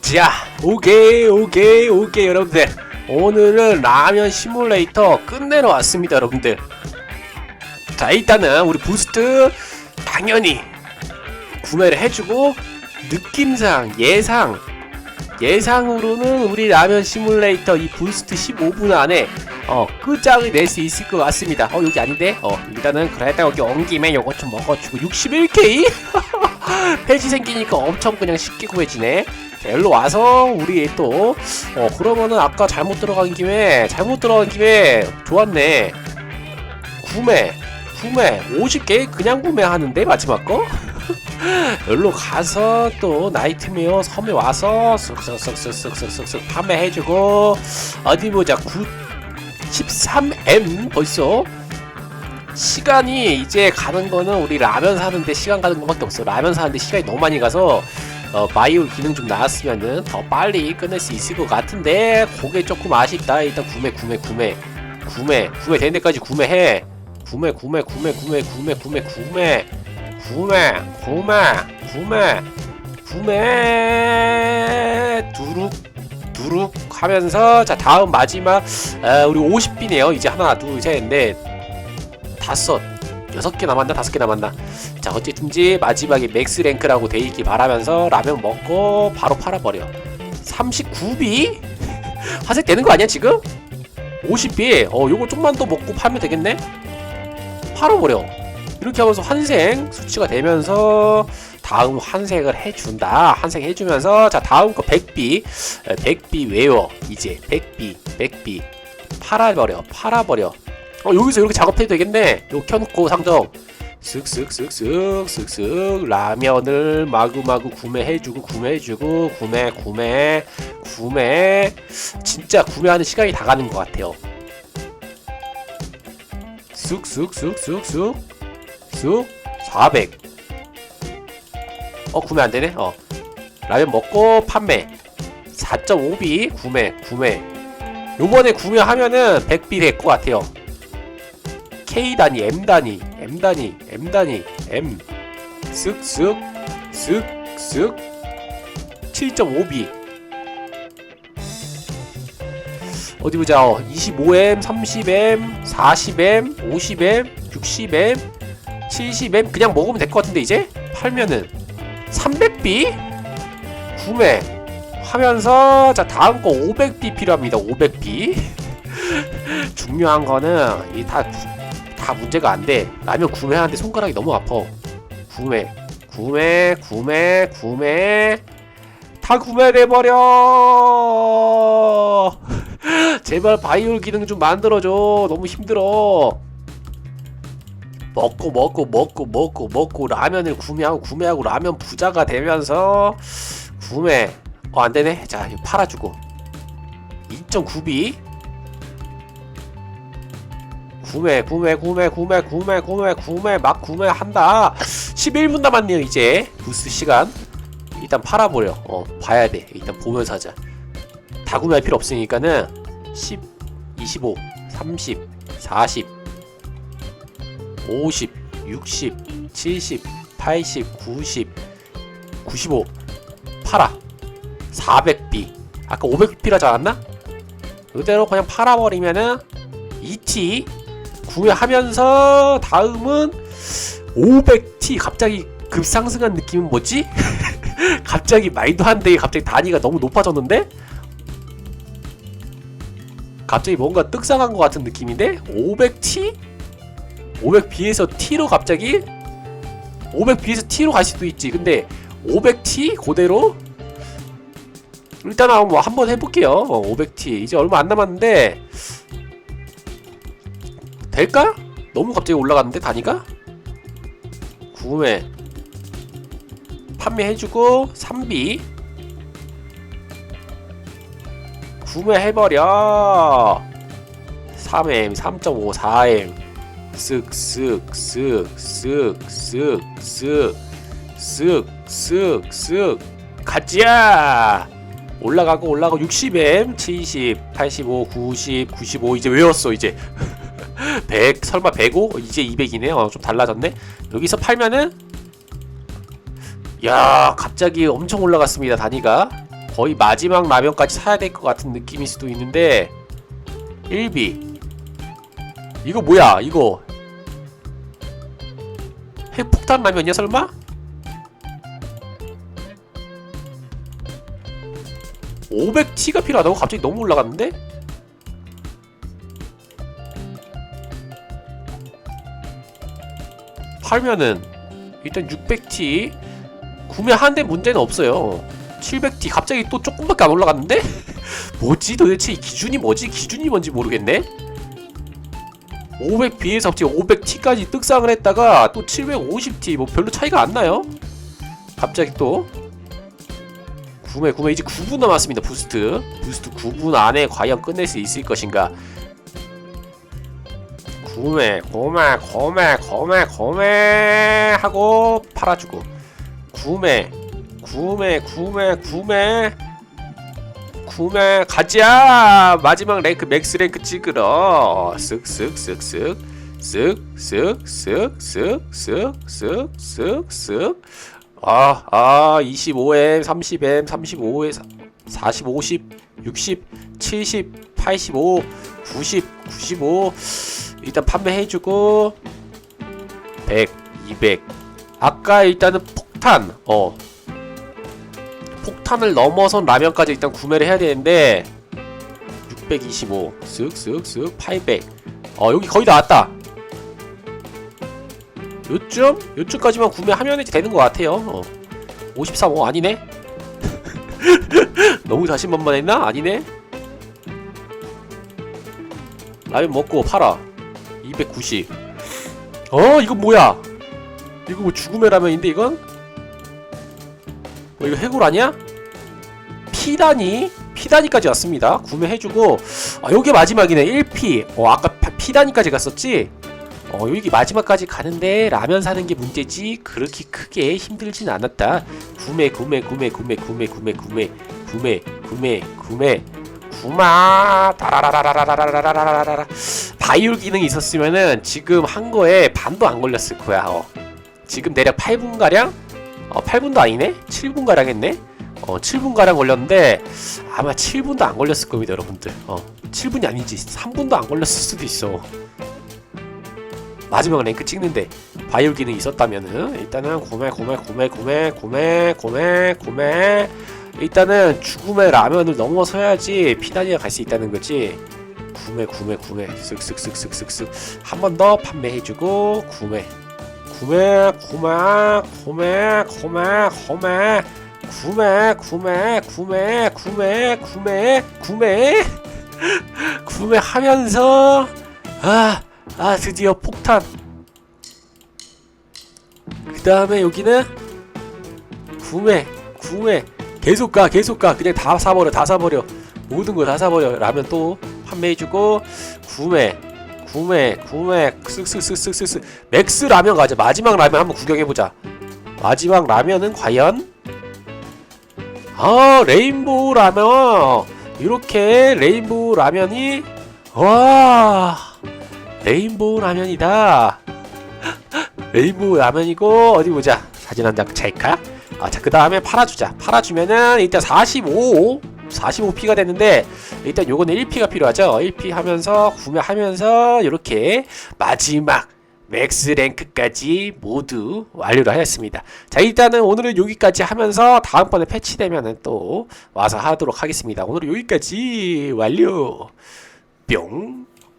자, 오케이, 오케이, 오케이, 여러분들. 오늘은 라면 시뮬레이터 끝내러 왔습니다, 여러분들. 자, 일단은 우리 부스트 당연히 구매를 해주고 느낌상 예상 예상으로는 우리 라면 시뮬레이터 이 부스트 15분 안에 어 끝장을 낼 수 있을 것 같습니다. 어 여기 아닌데 어 일단은 그래도 여기 온 김에 요거 좀 먹어주고 61k 폐지 생기니까 엄청 그냥 쉽게 구해지네. 자, 일로 와서 우리 또 어 그러면은 아까 잘못 들어간 김에 잘못 들어간 김에 좋았네. 구매 구매 50개 그냥 구매하는데 마지막 거? 여기로 가서 또 나이트메어 섬에 와서 쓱쓱쓱쓱쓱쓱쓱 판매해주고 어디 보자 9 13M 벌써 시간이 이제 가는 거는 우리 라면 사는데 시간 가는 것밖에 없어 라면 사는데 시간이 너무 많이 가서 어, 바이오 기능 좀 나왔으면은 더 빨리 끝낼 수 있을 것 같은데 그게 조금 아쉽다. 일단 구매 구매 구매. 구매 구매 되는 데까지 구매해. 구매 구매 구매 구매 구매 구매 구매. 구매 구매 구매. 구매. 두룩 두룩 하면서 자 다음 마지막 아, 우리 50비네요. 이제 하나 둘셋넷 다섯 여섯 개 남았나? 다섯 개 남았나? 자 어쨌든지 마지막에 맥스 랭크라고 돼 있기 바라면서 라면 먹고 바로 팔아버려. 39비? 화색 되는 거 아니야 지금? 50비? 어 요거 좀만 더 먹고 팔면 되겠네? 팔아버려. 이렇게 하면서 환생 수치가 되면서 다음 환생을 해준다. 환생 해주면서 자 다음 거 100비. 100비 외워 이제 100비 100비. 팔아버려 팔아버려 어 여기서 이렇게 작업해도 되겠네. 요 켜놓고 상점. 쓱쓱쓱쓱 쓱쓱 라면을 마구마구 구매해주고 구매해주고 구매 구매 구매. 진짜 구매하는 시간이 다 가는 것 같아요. 쓱쓱쓱쓱쓱 쑥 400. 어 구매 안 되네. 어. 라면 먹고 판매. 4.5비 구매 구매. 요번에 구매하면은 100비 될 것 같아요. K 단위, M 단위, M 단위, M 단위, M. 쓱쓱 쓱쓱 7.5비. 어디 보자. 어, 25M, 30M, 40M, 50M, 60M, 70M 그냥 먹으면 될 것 같은데 이제? 팔면은. 300B 구매. 하면서 자 다음 거 500B 필요합니다. 500B 중요한 거는 이 다 다 문제가 안 돼. 라면 구매하는데 손가락이 너무 아파. 구매 구매 구매 구매 다 구매돼 버려. 제발 바이올 기능 좀 만들어줘. 너무 힘들어. 먹고 먹고 먹고 먹고 먹고 라면을 구매하고 구매하고 라면 부자가 되면서 구매 어 안되네 자 이거 팔아주고 2.9비 구매 구매 구매 구매 구매 구매 구매 막 구매한다. 11분 남았네요 이제. 부스 시간. 일단 팔아버려. 어 봐야돼. 일단 보면서 하자. 다 구매할 필요 없으니까는 10 25 30 40 50, 60, 70, 80, 90, 95 팔아. 400B 아까 500B라지 않았나? 그대로 그냥 팔아버리면은 ET 구매하면서 다음은 500T 갑자기 급상승한 느낌은 뭐지? 갑자기 말도 안 되게 갑자기 단위가 너무 높아졌는데? 갑자기 뭔가 떡상한 것 같은 느낌인데? 500T? 500B에서 T로 갑자기 500B에서 T로 갈 수도 있지. 근데 500T 그대로 일단 뭐 한번 해볼게요. 500T 이제 얼마 안 남았는데 될까? 너무 갑자기 올라갔는데 단위가? 구매. 판매해주고 3B 구매해버려. 3M 3.5 4M 쓱쓱쓱쓱쓱쓱쓱쓱쓱. 가자 올라가고 올라가고 60M 70 85 90 95 이제 외웠어 이제 100 설마 105 이제 200이네 어좀 달라졌네. 여기서 팔면은 야 갑자기 엄청 올라갔습니다 단위가. 거의 마지막 라면까지 사야 될 것 같은 느낌일 수도 있는데 1비. 이거 뭐야 이거? 핵폭탄 라면이야 설마? (500T가) 필요하다고? 갑자기 너무 올라갔는데? 팔면은 일단 600T 구매하는데 문제는 없어요. 700T 갑자기 또 조금밖에 안 올라갔는데? 뭐지 도대체 이 기준이 뭐지? 기준이 뭔지 모르겠네. 500B에서 갑자기 500T까지 떡상을 했다가 또 750T 뭐 별로 차이가 안 나요. 갑자기 또 구매 구매. 이제 9분 남았습니다 부스트. 부스트 9분 안에 과연 끝낼 수 있을 것인가 구매 구매 구매 구매 구매 하고 팔아주고. 구매 구매 구매 구매 구매 가자! 마지막 랭크 맥스 랭크 찍으러. 쓱쓱쓱쓱. 쓱쓱쓱쓱쓱쓱쓱쓱쓱 아, 아, 25M, 30M, 35M, 40, 50, 60, 70, 85, 90, 95 일단 판매해주고 100, 200 아까 일단은 폭탄 어. 폭탄을 넘어선 라면까지 일단 구매를 해야 되는데 625 쓱쓱쓱 800 어 여기 거의 다 왔다. 요쯤? 요쯤까지만 구매하면 되는 것 같아요. 어. 53, 어 아니네? 너무 자신만만했나? 아니네? 라면 먹고 팔아 290 어? 이건 뭐야? 이거 뭐 죽음의 라면인데 이건? 어, 이거 해골 아니야? 피다니? 피다니까지 왔습니다. 구매해주고 아, 요게 마지막이네. 1피. 어, 아까 파- 피다니까지 갔었지? 어, 여기 마지막까지 가는데 라면 사는 게 문제지 그렇게 크게 힘들진 않았다. 구매, 구매, 구매, 구매, 구매, 구매, 구매, 구매, 구매, 구매, 구마, 다라라라라라라라라라라. 바이올 기능이 있었으면은 지금 한 거에 반도 안 걸렸을 거야. 어. 지금 대략 8분 가량? 어, 8분도 아니네? 7분 가량 했네? 어, 7분 가량 걸렸는데 아마 7분도 안 걸렸을 겁니다, 여러분들. 어, 7분이 아니지. 3분도 안 걸렸을 수도 있어. 마지막 랭크 찍는데 바이올 기능이 있었다면은 일단은 구매 구매 구매 구매 구매 구매 구매 일단은 죽음의 라면을 넘어서야지 피다니가 갈 수 있다는 거지 구매 구매 구매. 쓱쓱쓱쓱쓱쓱 한 번 더 판매해주고 구매. 구매 구매 구매 구매 구매. 구매 구매 구매 구매 구매 구매. 구매하면서 아 아 드디어 폭탄. 그 다음에 여기는 구매 구매. 계속 가 계속 가. 그냥 다 사버려 다 사버려. 모든 거 다 사버려. 라면 또 판매해주고 구매 구매 구매 쓱쓱쓱쓱쓱 맥스 라면 가자. 마지막 라면 한번 구경해보자. 마지막 라면은 과연? 아 레인보우 라면. 이렇게 레인보우 라면이 와 레인보우 라면이다. 레인보우 라면이고 어디 보자. 사진 한 장 찰까? 아, 자, 그 다음에 팔아주자. 팔아주면은 일단 45, 45P가 됐는데 일단 요거는 1P가 필요하죠. 1P 하면서 구매하면서 이렇게 마지막 맥스 랭크까지 모두 완료를 하였습니다. 자, 일단은 오늘은 여기까지 하면서 다음번에 패치되면은 또 와서 하도록 하겠습니다. 오늘은 여기까지 완료. 뿅.